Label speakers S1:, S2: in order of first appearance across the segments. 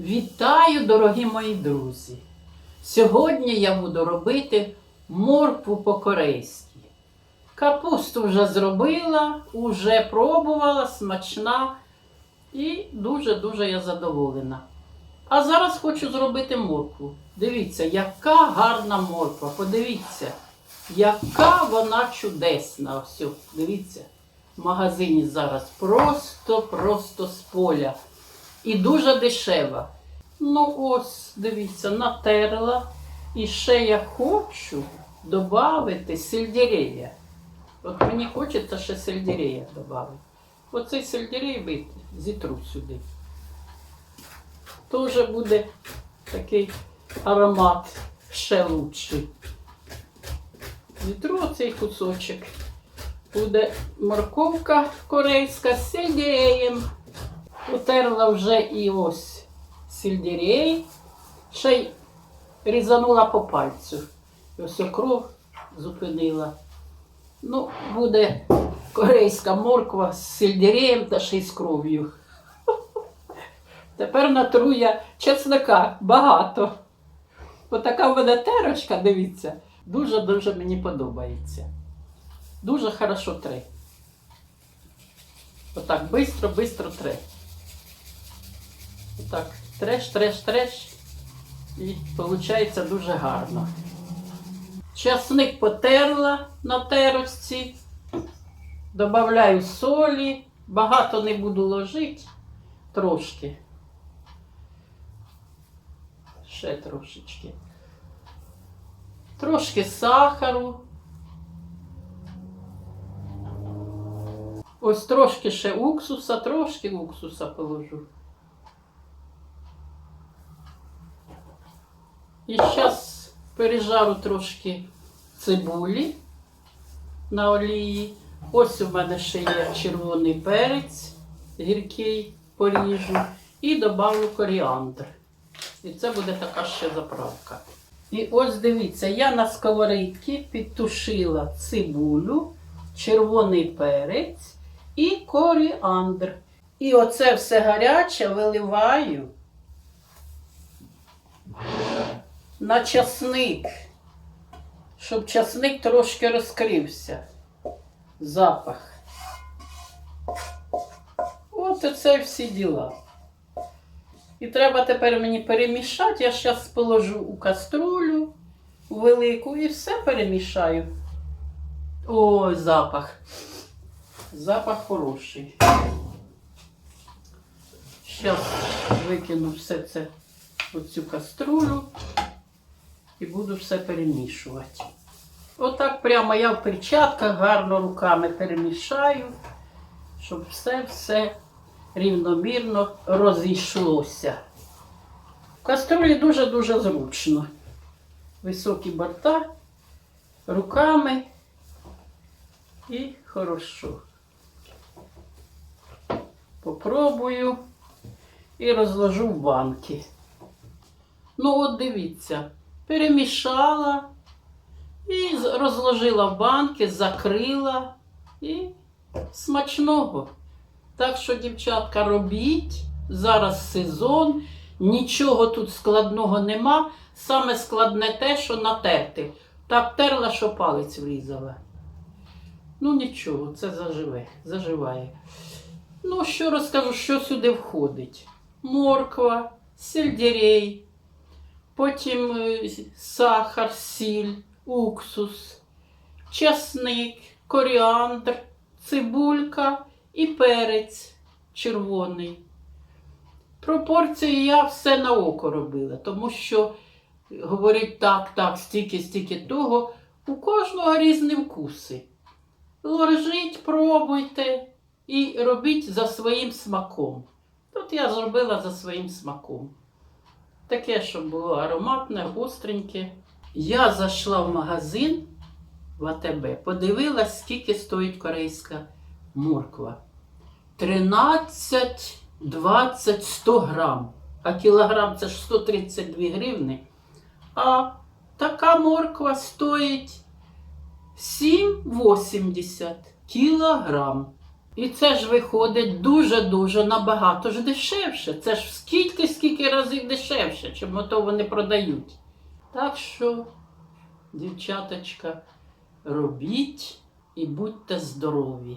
S1: Вітаю, дорогі мої друзі! Сьогодні я буду робити моркву по-корейськи. Капусту вже зробила, вже пробувала, смачна і дуже-дуже я задоволена. А зараз хочу зробити моркву. Дивіться, яка гарна морква. Подивіться, яка вона чудесна. Ось, дивіться, в магазині зараз просто-просто з поля. І дуже дешева. Ну ось, дивіться, натерла. І ще я хочу додати сельдерея. От мені хочеться ще сельдерея додати. Оцей сельдерей бити, зітру сюди. Тоже буде такий аромат ще лучший. Зітру оцей кусочок. Буде морковка корейська з сельдереєм. Утерла вже і ось сельдерей. Ще й різанула по пальцю. І ось кров зупинила. Ну, буде корейська морква з сельдереєм та ще й з кров'ю. Тепер натру я багато. Отака в мене терочка, дивіться, дуже-дуже мені подобається. Дуже хорошо тре. Отак, бистро, бистро тре. Отак, треш, треш, треш. І виходить дуже гарно. Часник потерла на терочці. Добавляю солі. Багато не буду ложити. Трошки. Ще трошечки. Трошки сахару. Ось трошки ще уксуса, трошки уксуса положу. І зараз пережару трошки цибулі на олії. Ось у мене ще є червоний перець гіркий поріжу і добавлю коріандр. І це буде така ще заправка. І ось дивіться, я на сковорідці підтушила цибулю, червоний перець і коріандр. І оце все гаряче виливаю на часник, щоб часник трошки розкрився. Запах. От оце всі діла. І треба тепер мені перемішати. Я зараз положу у каструлю велику і все перемішаю. Ой, запах. Запах хороший. Зараз викину все це в цю каструлю і буду все перемішувати. Отак прямо я в перчатках гарно руками перемішаю, щоб все-все рівномірно розійшлося. В каструлі дуже-дуже зручно. Високі борта, руками і хорошо. Попробую і розложу в банки. Ну, от дивіться, перемішала і розложила банки, закрила і смачного. Так що, дівчатка, робіть. Зараз сезон, нічого тут складного нема. Саме складне те, що натерти. Так терла, що палець врізала. Ну нічого, це заживе, заживає. Ну, що розкажу, що сюди входить? Морква, сельдерей, потім е, сахар, сіль, уксус, часник, коріандр, цибулька і перець червоний. Пропорції я все на око робила, тому що говорить так, так, стільки, стільки того. У кожного різні вкуси. Ложіть, пробуйте і робіть за своїм смаком. Тут я зробила за своїм смаком. Таке, щоб було ароматне, гостреньке. Я зайшла в магазин в АТБ, подивилась, скільки стоїть корейська морква. 13, 20, 100 грам. А кілограм це ж 132 гривни. А така морква стоїть 7,80 кілограм. І це ж виходить дуже-дуже набагато ж дешевше. Це ж скільки, скільки разів дешевше, чим ото вони продають. Так що, дівчаточка, робіть і будьте здорові.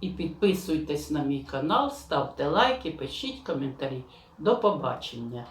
S1: І підписуйтесь на мій канал, ставте лайки, пишіть коментарі. До побачення!